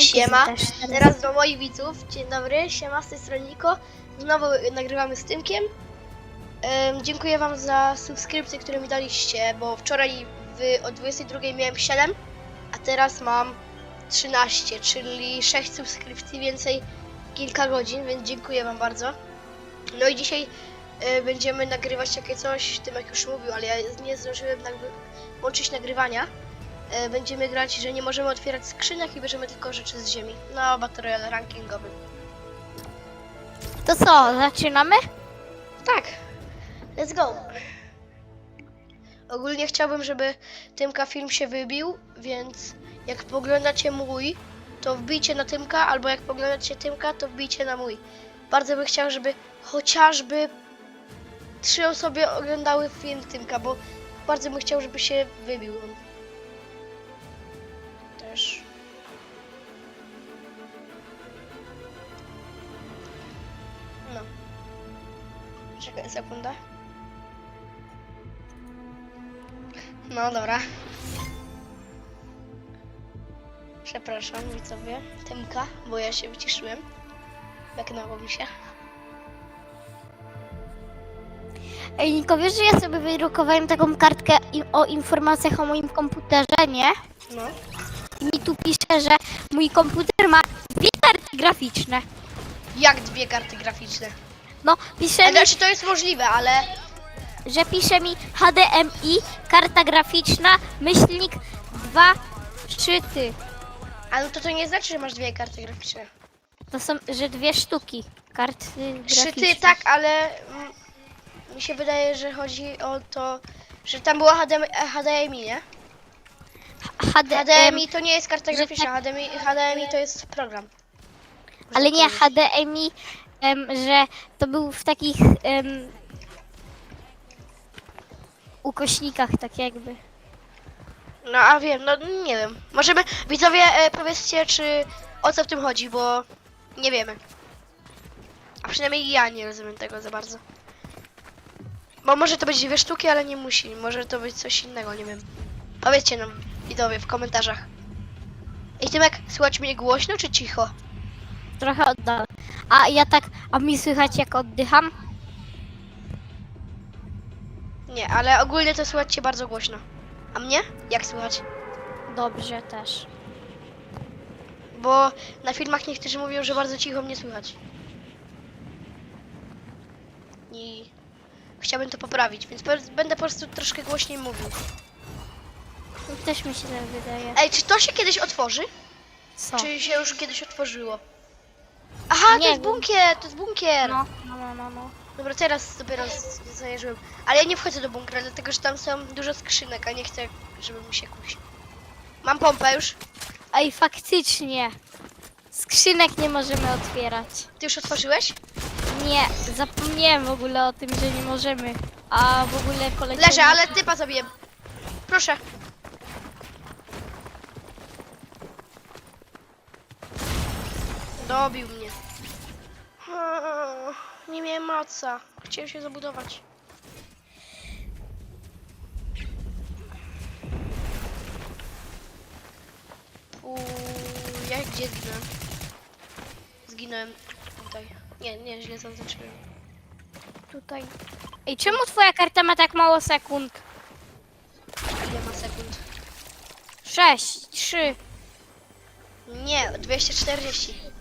Siema, teraz. do moich widzów. Dzień dobry, siema, z tej strony Niko. Znowu nagrywamy z Tymkiem. Em, dziękuję wam za subskrypcje, które mi daliście, bo wczoraj w, o 22 miałem 7, a teraz mam 13, czyli 6 subskrypcji więcej kilka godzin, więc dziękuję wam bardzo. No i dzisiaj e, będziemy nagrywać takie coś, Tymek już mówił, ale ja nie zdążyłem nagry- włączyć nagrywania. E, będziemy grać, że nie możemy otwierać skrzynek i bierzemy tylko rzeczy z ziemi. No, Battle Royale rankingowy. To co, zaczynamy? Tak, let's go. Ogólnie chciałbym, żeby Tymka film się wybił, więc jak poglądacie mój, to wbijcie na Tymka, albo jak poglądacie Tymka, to wbijcie na mój. Bardzo bym chciał, żeby chociażby trzy osoby oglądały film Tymka, bo bardzo bym chciał, żeby się wybił on. Czekaj sekunda. No dobra. Przepraszam widzowie, Tymka, bo ja się wyciszyłem. Beknęło mi się. Ej, Niko, wiesz, że ja sobie wydrukowałem taką kartkę o informacjach o moim komputerze, nie? No. I mi tu pisze, że mój komputer ma dwie karty graficzne. Jak dwie karty graficzne? No, pisze mi, Znaczy to jest możliwe, ale że pisze mi HDMI, karta graficzna, myślnik, dwa szczyty. ale to, to nie znaczy, że masz dwie karty graficzne. To są, że dwie sztuki karty Szyty graficzne. tak, ale mm, mi się wydaje, że chodzi o to, że tam była HDMI, HDMI nie? HDMI, to nie jest karta że graficzna, HDMI, HDMI to jest program. ale nie HDMI, że to był w takich ukośnikach, tak jakby. No a wiem, no nie wiem. Możemy, widzowie, e, powiedzcie, czy o co w tym chodzi, bo nie wiemy. A przynajmniej ja nie rozumiem tego za bardzo. Bo może to być dwie sztuki, ale nie musi. Może to być coś innego, nie wiem. Powiedzcie nam, widzowie, w komentarzach. Ej, Tymek, słychać mnie głośno czy cicho? Trochę oddal. A ja tak, a mi słychać jak oddycham? Nie, ale ogólnie to słychać cię bardzo głośno. A mnie? Jak słychać? Dobrze też. Bo na filmach niektórzy mówią, że bardzo cicho mnie słychać. I chciałbym to poprawić, więc będę po prostu troszkę głośniej mówił. Też mi się tak wydaje. Ej, czy to się kiedyś otworzy? Co? Czy się już kiedyś otworzyło? Aha, Nie to jest wiem. bunkier, to jest bunkier. No, no, no, no, no. Dobra, teraz dopiero z- zajarzyłem. Ale ja nie wchodzę do bunkra, dlatego że tam są dużo skrzynek, a nie chcę, żeby mi się kuś. Mam pompę już. Ej, faktycznie. Skrzynek nie możemy otwierać. Ty już otworzyłeś? Nie, zapomniałem w ogóle o tym, że nie możemy. A w ogóle poleciałem... Leżę, ale typa zabiję. Proszę. Dobił mnie. O, Nie miałem maca. Chciałem się zabudować. Uuu, ja gdzie zginąłem? Zginąłem tutaj. Nie, nie, źle zaznaczyłem. Tutaj. Ej, czemu twoja karta ma tak mało sekund? Ile ma sekund? Sześć, trzy. Nie, 240.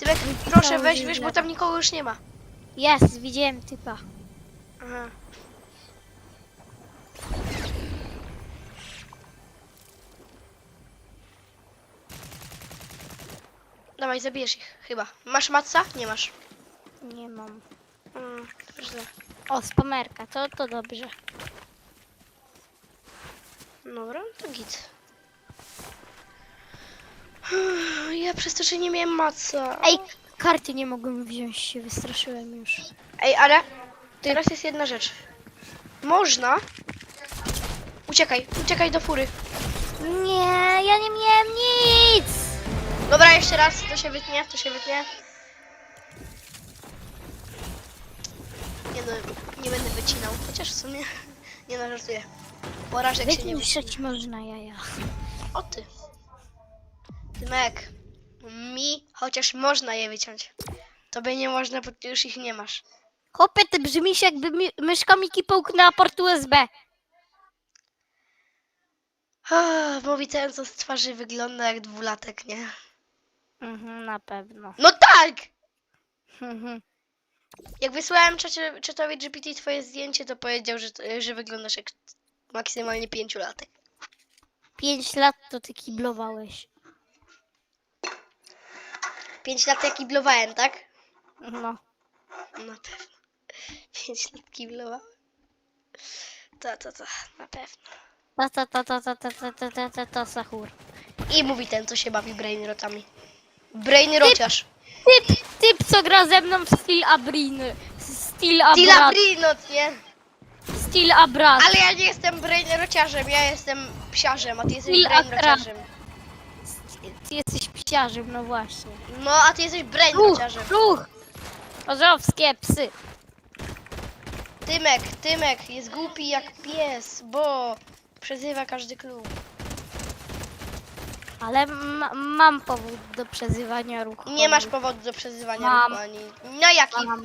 Tymek, proszę weź, weź, bo tam nikogo już nie ma. Jest, widziałem typa. Aha. Dawaj, zabijesz ich, chyba. Masz matca? Nie masz. Nie mam. Mm, dobrze. O, spamerka, to, to dobrze. Dobra, to git. Ja przez to, że nie miałem matca. Ej, karty nie mogłem wziąć, się wystraszyłem już. Ej, ale teraz jest jedna rzecz. Można. Uciekaj, uciekaj do fury. Nie, ja nie miałem nic! Dobra, jeszcze raz, to się wytnie, to się wytnie. Nie no, nie będę wycinał, chociaż w sumie nie no, żartuję. Porażek się nie. Wyniszczyć można jaja. O ty. Tymek, Mi chociaż można je wyciąć. Tobie nie można, bo ty już ich nie masz. Chłopie, ty brzmisz jakby mi, myszka Miki połknęła port USB. Ah, Mówi ten, co z twarzy wygląda jak dwulatek, nie? Mhm, na pewno. No tak! Mhm. Jak wysłałem czatowi GPT twoje zdjęcie, to powiedział, że, że wyglądasz jak maksymalnie pięciolatek. Pięć lat to ty kiblowałeś. Pięć lat jak kiblowałem, tak? No. Na pewno. Pięć lat kiblowałem. To, to, to, na pewno. Ta ta ta ta ta ta ta ta ta ta ta sahur. I mówi ten, co się bawi brainrotami. Brainrociarz. Typ, typ co gra ze mną w Steel Abriny. Steel Abrat. Brinot, nie? Steel Abrat. Ale ja nie jestem brainrociarzem, ja jestem psiarzem, a ty jesteś Til brainrociarzem. Ty jesteś psiarzem, no właśnie. No, a ty jesteś Ruch, brainrociarzem. ruch! Orzowskie psy. Tymek, Tymek jest głupi jak pies, bo przezywa każdy klub. Ale ma, mam powód do przezywania ruchu. Nie masz powodu do przezywania Mam. ruchu ani... No jaki? Mam.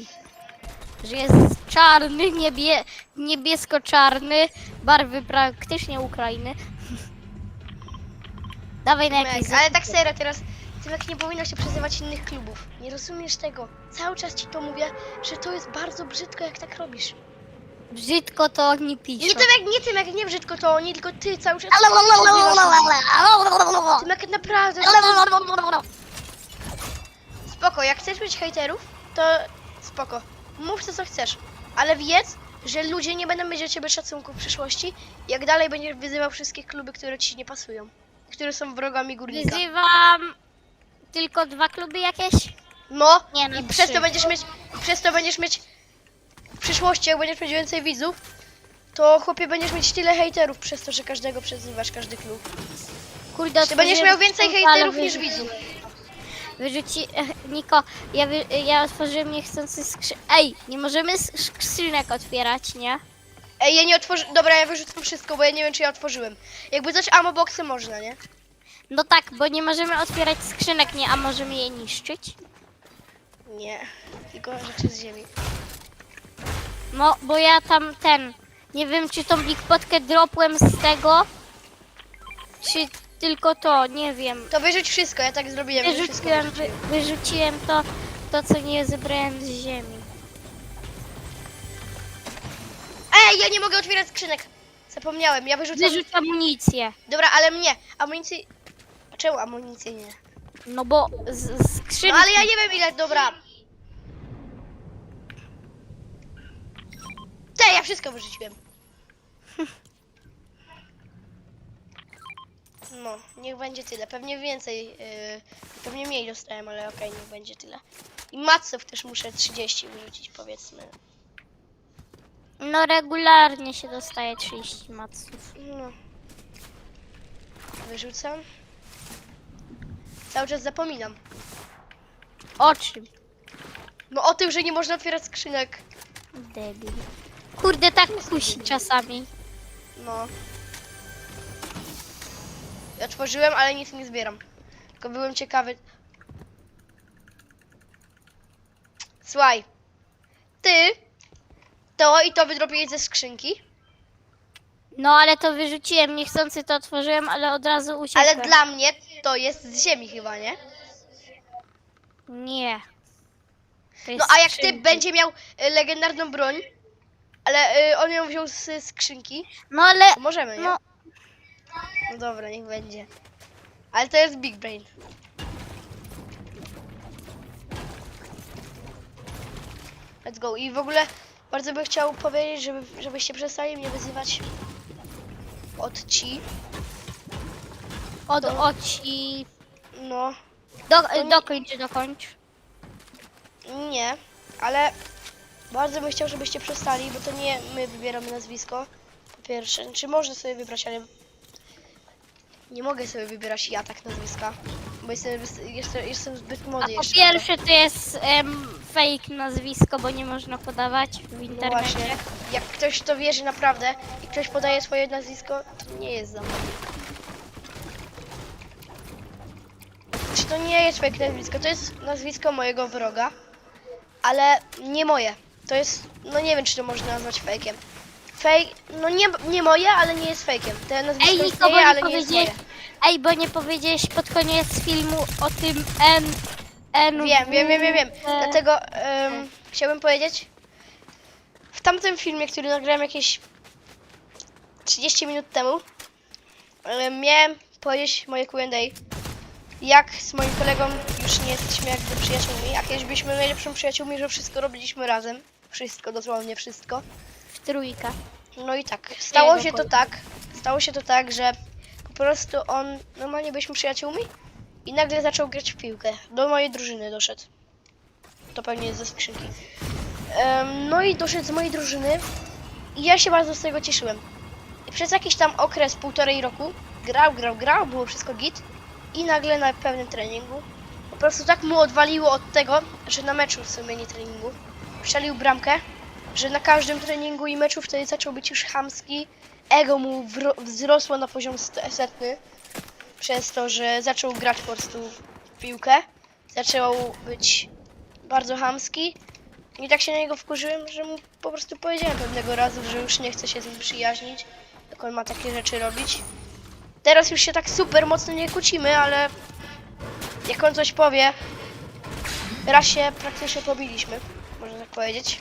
Że jest czarny, niebie, niebiesko-czarny, barwy praktycznie Ukrainy. Dawaj na jakieś Tymek, ale tak serio teraz... Tymek nie powinno się przezywać innych klubów. Nie rozumiesz tego. Cały czas ci to mówię, że to jest bardzo brzydko jak tak robisz. Brzydko to oni piszą. Nie Tymek, nie Tymek, nie brzydko to oni, tylko ty cały czas... Tymek naprawdę... Spoko, jak chcesz mieć hejterów, to spoko. Mów to co chcesz, ale wiedz, że ludzie nie będą mieć do ciebie szacunku w przyszłości, jak dalej będziesz wyzywał wszystkie kluby, które ci nie pasują. Które są wrogami górnika. Wyzywam tylko dwa kluby jakieś? No, Nie, no i przez trzy. to będziesz mieć, przez to będziesz mieć w przyszłości, jak będziesz mieć więcej widzów, to chłopie będziesz mieć tyle hejterów przez to, że każdego przezywasz, każdy klub. Kurde, Ty będziesz otworzyłem miał więcej ale hejterów niż widzów. Wyrzuci... Ech, Niko, ja, wy... ja otworzyłem niechcący skrzyn... Ej, nie możemy skrzynek otwierać, nie? Ej, ja nie otworzy... Dobra, ja wyrzucam wszystko, bo ja nie wiem, czy ja otworzyłem. Jakby coś ammo boxy można, nie? No tak, bo nie możemy otwierać skrzynek, nie, a możemy je niszczyć? Nie, tylko rzeczy z ziemi. No, bo ja tam ten... Nie wiem, czy tą Big Potkę dropłem z tego, czy tylko to, nie wiem. To wyrzuć wszystko, ja tak zrobiłem. że wszystko Wyrzuciłem, wy, wyrzuciłem. wyrzuciłem to, to, co nie zebrałem z ziemi. Ej, ja nie mogę otwierać skrzynek. Zapomniałem, ja wyrzucam... Wyrzuć amunicję. Dobra, ale mnie, amunicji... Czemu amunicji nie? No bo z, z No skrzynki... ale ja nie wiem ile, dobra. Te, ja wszystko wyrzuciłem. No, niech będzie tyle. Pewnie więcej, yy, pewnie mniej dostałem, ale okej, niech będzie tyle. I maców też muszę 30 wyrzucić, powiedzmy. No regularnie się dostaje 30 maców. No. Wyrzucam. Cały czas zapominam. O czym? No o tym, że nie można otwierać skrzynek. Debil. Kurde, tak kusi czasami. No. Ja Otworzyłem, ale nic nie zbieram. Tylko byłem ciekawy. Słuchaj. Ty to i to wydrobiłeś ze skrzynki, No ale to wyrzuciłem, niechcący to otworzyłem, ale od razu uciekłem. ale dla mnie to jest z ziemi chyba, nie? Nie. To No a jak ty skrzynki. będzie miał y, legendarną broń, ale y, on ją wziął z skrzynki, No ale... to możemy, nie? No, No dobra, niech będzie. Ale to jest Big Brain. Let's go. I w ogóle bardzo bym chciał powiedzieć, żeby, żebyście przestali mnie wyzywać od ci. od To- oci... No, Do, nie- dokończ, dokończ. nie, ale bardzo bym chciał, żebyście przestali, bo to nie my wybieramy nazwisko. Po pierwsze, czy można sobie wybrać, ale nie mogę sobie wybierać ja tak nazwiska, bo jestem, jestem, jestem zbyt A młody po jeszcze. to. pierwsze to jest em, fake nazwisko, bo nie można podawać w No internecie. właśnie, jak ktoś to wierzy naprawdę i ktoś podaje swoje nazwisko, to nie jest za. Czy Znaczy to nie jest fake nazwisko, to jest nazwisko mojego wroga, ale nie moje. To jest, no nie wiem czy to można nazwać fake'iem. Fake, no nie, nie moje, ale nie jest fake'iem. Te nazwisko Ej, istnieje, nie ale nie jest moje. Ej, bo nie powiedziałeś pod koniec filmu o tym Wiem, wiem, wiem, wiem, wiem. E, Dlatego em, chciałbym powiedzieć, w tamtym filmie, który nagrałem jakieś 30 minut temu, em, miałem powiedzieć moje Q&A, jak z moim kolegą już nie jesteśmy jakby przyjaciółmi, a kiedyś byliśmy najlepszym przyjaciółmi, że wszystko robiliśmy razem. Wszystko, dosłownie wszystko. W trójkę. No i tak, stało Jego się to tak, stało się to tak, że po prostu on, normalnie byliśmy przyjaciółmi i nagle zaczął grać w piłkę. Do mojej drużyny doszedł. To pewnie jest ze skrzynki. Em, no i doszedł z mojej drużyny i ja się bardzo z tego cieszyłem. I przez jakiś tam okres, półtorej roku, grał, grał, grał, było wszystko git i nagle na pewnym treningu po prostu tak mu odwaliło od tego, że na meczu w sumie nie treningu, strzelił bramkę, że na każdym treningu i meczu wtedy zaczął być już chamski. Ego mu wzrosło na poziom setny przez to, że zaczął grać po prostu w piłkę. Zaczął być bardzo chamski. I tak się na niego wkurzyłem, że mu po prostu powiedziałem pewnego razu, że już nie chcę się z nim przyjaźnić, jak on ma takie rzeczy robić. Teraz już się tak super mocno nie kłócimy, ale jak on coś powie, raz się praktycznie pobiliśmy, można tak powiedzieć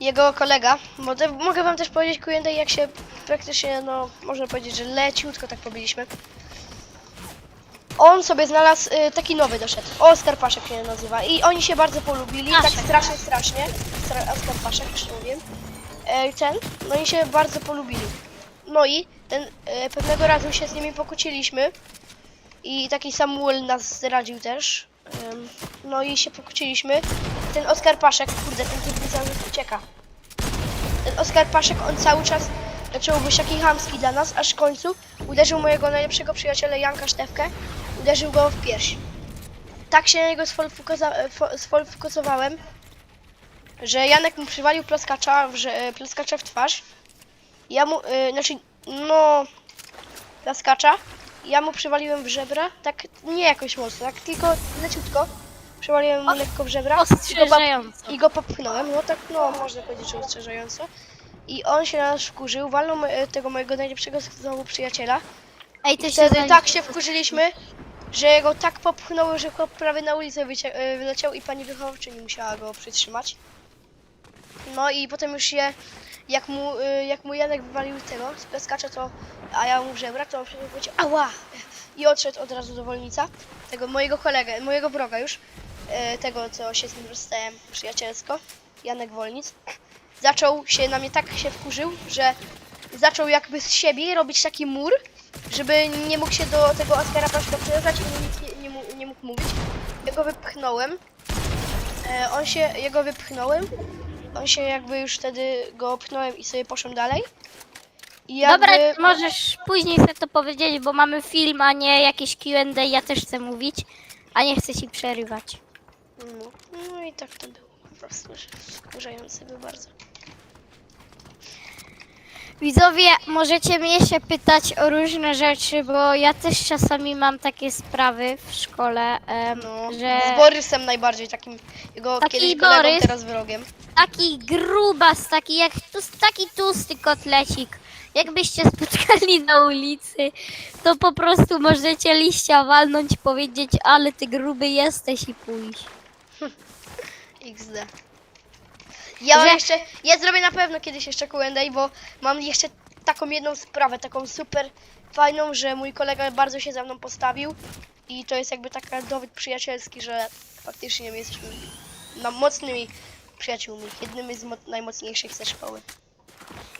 jego kolega, bo te, mogę wam też powiedzieć Q&A jak się praktycznie, no można powiedzieć, że leciutko tak powiedzieliśmy. On sobie znalazł y, taki nowy doszedł, Oskar Paszek się nazywa i oni się bardzo polubili, tak Paszek. strasznie, strasznie, Stra- Oskar Paszek, jeszcze mówię. E, ten, no i się bardzo polubili. No i ten, e, pewnego razu się z nimi pokłóciliśmy i taki Samuel nas zdradził też. No i się pokłóciliśmy. Ten Oskar Paszek, kurde, ten typ cały czas ucieka. Ten Oskar Paszek, on cały czas zaczął być taki chamski dla nas, aż w końcu uderzył mojego najlepszego przyjaciela Janka Sztewkę, uderzył go w pierś. Tak się na niego e, sfolfukowałem, że Janek mu przywalił plaskacza w, że- plaskacza w twarz. Ja mu, y, znaczy, no, plaskacza. Ja mu przywaliłem w żebra, tak nie jakoś mocno, tak tylko leciutko. Przywaliłem mu lekko w żebra i go, Ostrzeżająco. i go popchnąłem, no tak, no można powiedzieć, że ostrzeżająco. I on się na nas wkurzył, walnął mo- tego mojego najlepszego znowu przyjaciela. Ej, to się Wtedy tak się wkurzyliśmy, że go tak popchnąłem, że chłop prawie na ulicę wycie- e, wyleciał i pani wychowawczyni musiała go przytrzymać. No i potem już się, jak mu, y, jak mu Janek wywalił tego z plaskacza, to, a ja mu w żebra, to on powiedział ała! I odszedł od razu do wolnica, tego mojego kolegę, mojego wroga już, e, tego co się z nim rozstałem przyjacielsko, Janek Wolnic. Zaczął się na mnie tak się wkurzył, że zaczął jakby z siebie robić taki mur, żeby nie mógł się do tego Oskara Paszka przyjeżdżać i nic nie, nie, mógł- nie mógł mówić. Ja go wypchnąłem. E, on się, ja go wypchnąłem. On się jakby już wtedy go pchnąłem i sobie poszedłem dalej. I jakby... Dobra, możesz później sobie to powiedzieć, bo mamy film, a nie jakieś Q&A, ja też chcę mówić, a nie chcę ci przerywać. No, no i tak to było po prostu, że wkurzające był bardzo. Widzowie, możecie mnie się pytać o różne rzeczy, bo ja też czasami mam takie sprawy w szkole, em, No, że z Borysem najbardziej takim jego Taki kiedyś kolegą, Borys. teraz wrogiem. taki grubas, taki jak tus, taki tłusty kotlecik. Jakbyście spotkali na ulicy, to po prostu możecie liścia walnąć, powiedzieć, ale ty gruby jesteś i pójść. XD. Ja mam Że- jeszcze, ja zrobię na pewno kiedyś jeszcze Q&A, bo mam jeszcze taką jedną sprawę, taką super fajną, że mój kolega bardzo się za mną postawił i to jest jakby taka dowód przyjacielski, że faktycznie my jesteśmy no, mocnymi przyjaciółmi, jednymi z mo- najmocniejszych ze szkoły.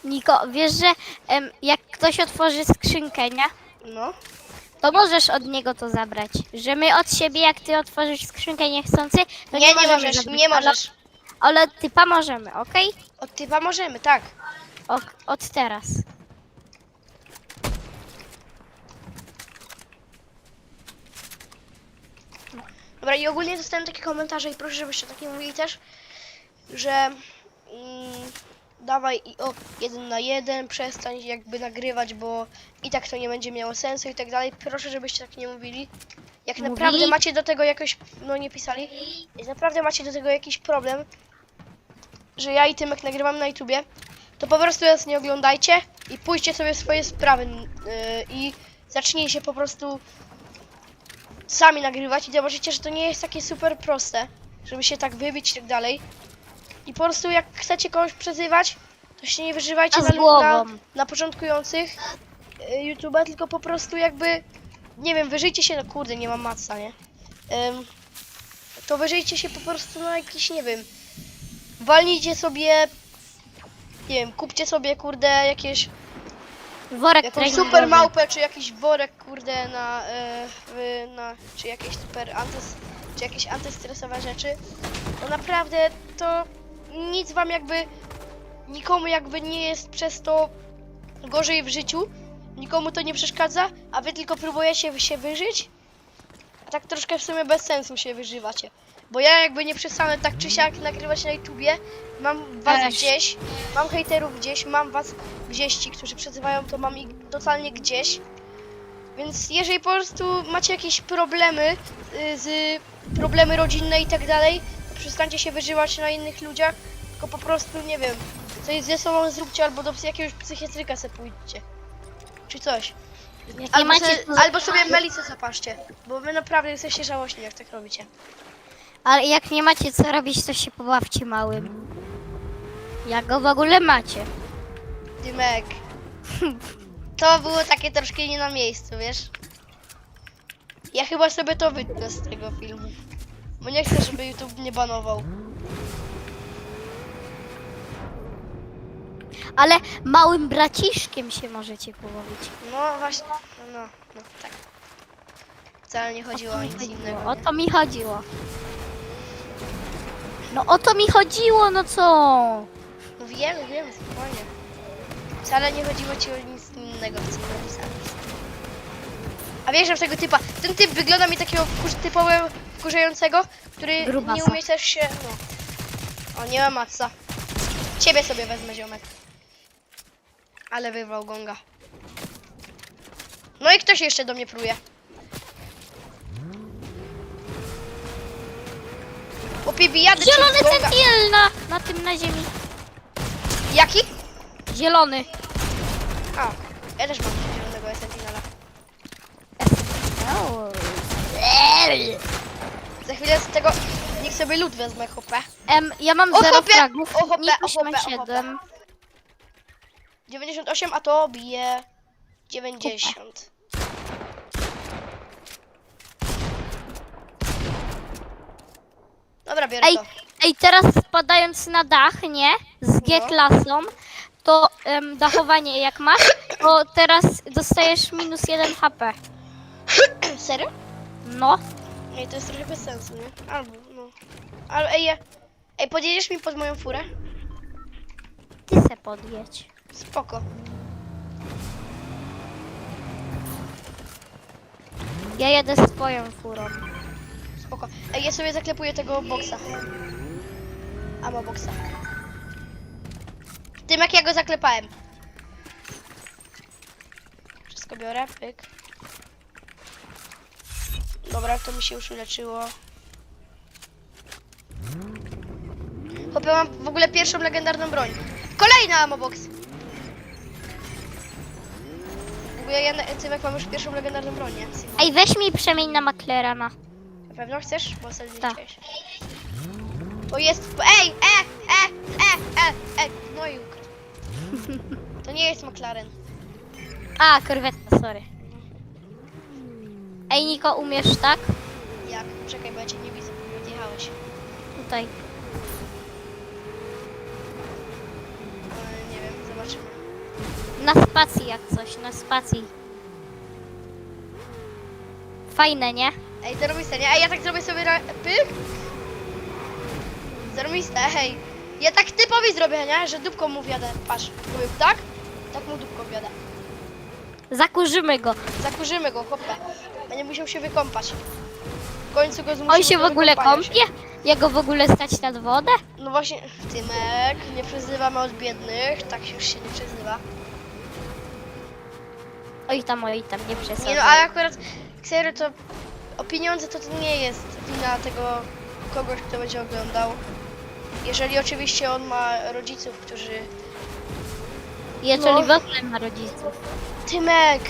Niko, wiesz, że em, jak ktoś otworzy skrzynkę, nie? No, To możesz od niego to zabrać. Że my od siebie, jak ty otworzysz skrzynkę niechcący, to nie, nie, możemy możesz, zabrać, nie ale- możesz. Ale typa możemy, okej? Od typa możemy, tak. Ok, od teraz. Dobra, i ogólnie dostałem takie komentarze i proszę, żebyście takie mówili też, że mm, dawaj i o, jeden na jeden, przestań jakby nagrywać, bo i tak to nie będzie miało sensu i tak dalej. Proszę, żebyście tak nie mówili. Jak Mówili? naprawdę macie do tego jakoś, no nie pisali, jak naprawdę macie do tego jakiś problem, że ja i Tymek nagrywam na YouTubie, to po prostu nas nie oglądajcie i pójdźcie sobie swoje sprawy yy, i zacznijcie po prostu sami nagrywać i zobaczycie, że to nie jest takie super proste, żeby się tak wybić i tak dalej. I po prostu jak chcecie kogoś przezywać, to się nie wyżywajcie na, na, na początkujących y, YouTube'a, tylko po prostu jakby, nie wiem, wyżyjcie się, no kurde, nie mam matca, nie? Ym, to wyżyjcie się po prostu na jakiś, nie wiem, walnijcie sobie, nie wiem, kupcie sobie, kurde, jakieś Worek jakąś super małpę, czy jakiś worek, kurde, na, e, na czy jakieś super antys, czy jakieś antystresowe rzeczy, to naprawdę to nic wam jakby, nikomu jakby nie jest przez to gorzej w życiu, nikomu to nie przeszkadza, a wy tylko próbujecie się wyżyć, a tak troszkę w sumie bez sensu się wyżywacie. Bo ja jakby nie przestanę tak czy siak nagrywać na YouTubie, mam was gdzieś, mam hejterów gdzieś, mam was gdzieś ci, którzy przezywają, to mam ich totalnie gdzieś. Więc jeżeli po prostu macie jakieś problemy y, z problemy rodzinne i tak dalej, przestańcie się wyżywać na innych ludziach, tylko po prostu nie wiem, coś ze sobą zróbcie albo do jakiegoś psychiatryka se pójdźcie. Czy coś. Nie Albo, macie, se, albo sobie melicę zapaszcie, bo wy naprawdę jesteście żałośni jak tak robicie. Ale jak nie macie co robić, to się pobawcie małym. Jak go w ogóle macie. Dymek. To było takie troszkę nie na miejscu, wiesz? Ja chyba sobie to wytnę z tego filmu. Bo nie chcę, żeby YouTube mnie banował. Ale małym braciszkiem się możecie pobawić. No właśnie, no, no, no tak. Wcale nie chodziło o nic innego. O nie? to mi chodziło. No o to mi chodziło, no co? No wiem, wiem, spokojnie. Wcale nie chodziło ci o nic innego, co napisałeś. A wiesz, że w tego typa, ten typ wygląda mi takiego wkurz, typowego wkurzającego, który Grubasa. nie umie też się, no. O, nie ma matca. Ciebie sobie wezmę, ziomek. Ale wyrwał gonga. No i ktoś jeszcze do mnie pruje. Ci Zielony gonga. sentinel na, na tym na ziemi. Jaki? Zielony. A, ja też mam. O. Za chwilę z tego niech sobie lód wezmę, chłopę. Em, ja mam O, 0 hopie, fragów. o, hopie, Nikuś o, ma 7. 98, a to bije 90. Dobra, biorę Ej, to. ej, teraz spadając na dach, nie? Z G-klasą, to em, dachowanie jak masz, to teraz dostajesz minus 1 HP. Serio? No, Ej, to jest trochę bez sensu, nie? Albo, no. Ale ej, je- ej, podjedziesz mi pod moją furę? ty se podjedź. Spoko. Ja jedę z twoją furą. Spoko. Ej, ja sobie zaklepuję tego boksa. Amo boksa. Tym jak ja go zaklepałem. Wszystko biorę, pyk. Dobra, to mi się już uleczyło. Chłopie, mam w ogóle pierwszą legendarną broń. Kolejna ammo box. W ogóle ja, Cymek, mam już pierwszą legendarną broń, nie? Ej, weź mi przemień na McLarena. Na pewno chcesz? Bo sobie Tak. jest. Ej! E! E! E! E! E! No i ukradł. To nie jest McLaren. A, korwetta, sorry. Ej, Niko, umiesz tak? Jak? Czekaj, bo ja cię nie widzę, bo odjechałeś. Tutaj. E, nie wiem, zobaczymy. Na spacji jak coś, na spacji. Fajne, nie? Ej, zarobiste, nie? Ej, ja tak zrobię sobie na... Pyk! Zarobiste, ej. Ja tak typowi zrobię, nie? Że dupką mu wjadę. Patrz, robię tak? Tak mu dupką wjadę. Zakurzymy go. Zakurzymy go, chłopie. Będzie musiał się wykąpać. W końcu go zmusimy On się do w ogóle wykąpania kąpie? Jego w ogóle stać nad wodę? No właśnie, Tymek, nie przyzywamy od biednych, tak się już się nie przyzywa. Oj tam, oj tam, nie Nie no, ale akurat, serio, to o pieniądze to, to nie jest wina tego kogoś, kto będzie oglądał. Jeżeli oczywiście on ma rodziców, którzy... Jeżeli no. w ogóle ma rodziców. Tymek!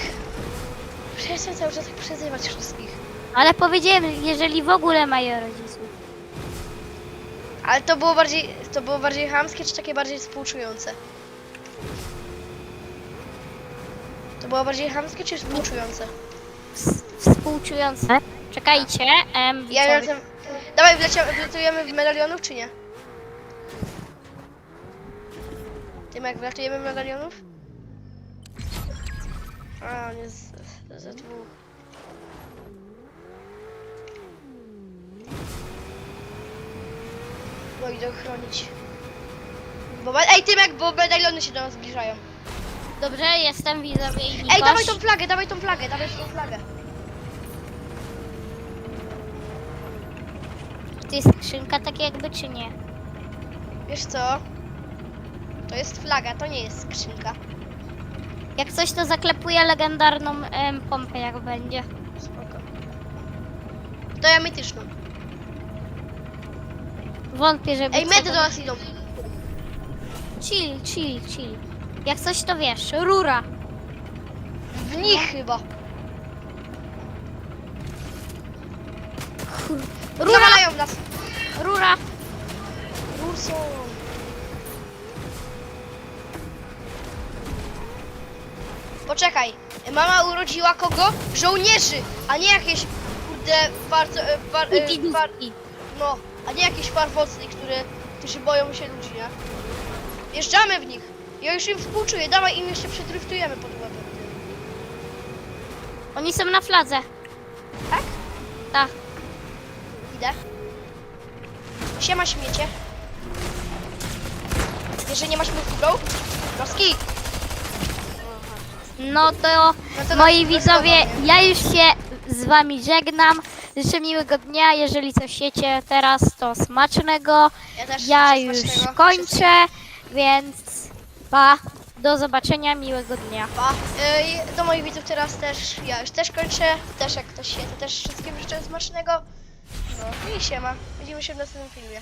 Przestań cały czas tak przezywać wszystkich. Ale powiedziałem, jeżeli w ogóle mają rodziców. Ale to było bardziej, to było bardziej chamskie, czy takie bardziej współczujące? To było bardziej chamskie, czy współczujące? Ws- Współczujące. Czekajcie, em, Ja widzowie. lecę... Dawaj, wlecia... wlatujemy w medalionów, czy nie? Tymek, wlatujemy w medalionów? A, nie, z, z, z dwóch. No idę ochronić. Bo, me- ej, Tymek, bo medaliony się do nas zbliżają. Dobrze, jestem widzowie i Ej, Nikoś. dawaj tą flagę, dawaj tą flagę, dawaj tą flagę. To jest skrzynka tak jakby, czy nie? Wiesz co? To jest flaga, to nie jest skrzynka. Jak coś, to zaklepuję legendarną em, pompę, jak będzie. Spoko. To ja mityczną. Wątpię, żeby... Ej, medy do nas idą. Chill, chill, chill. Jak coś, to wiesz, rura. W nich chyba. Rura, Nawalają nas. rura. Ruso. Poczekaj. Mama urodziła kogo? Żołnierzy, a nie jakieś kurde bardzo, e, bar, I e, pidówki. no, a nie jakieś farwocny, które, którzy boją się ludzi, nie? Jeżdżamy w nich. Ja już im współczuję, dawaj im jeszcze przedriftujemy pod łebem. Oni są na fladze. Tak? Tak. Idę. Siema śmiecie. Jeżeli nie masz multiblow, Roski. No to, No to moi widzowie, ja już się z wami żegnam. Życzę miłego dnia. Jeżeli coś jecie teraz, to smacznego. Ja też Ja życzę już smacznego. kończę, więc pa. Do zobaczenia, miłego dnia. Pa. Ej, do moich widzów teraz też, ja już też kończę. Też jak ktoś się, to też wszystkim życzę smacznego. No i siema. Widzimy się w następnym filmie.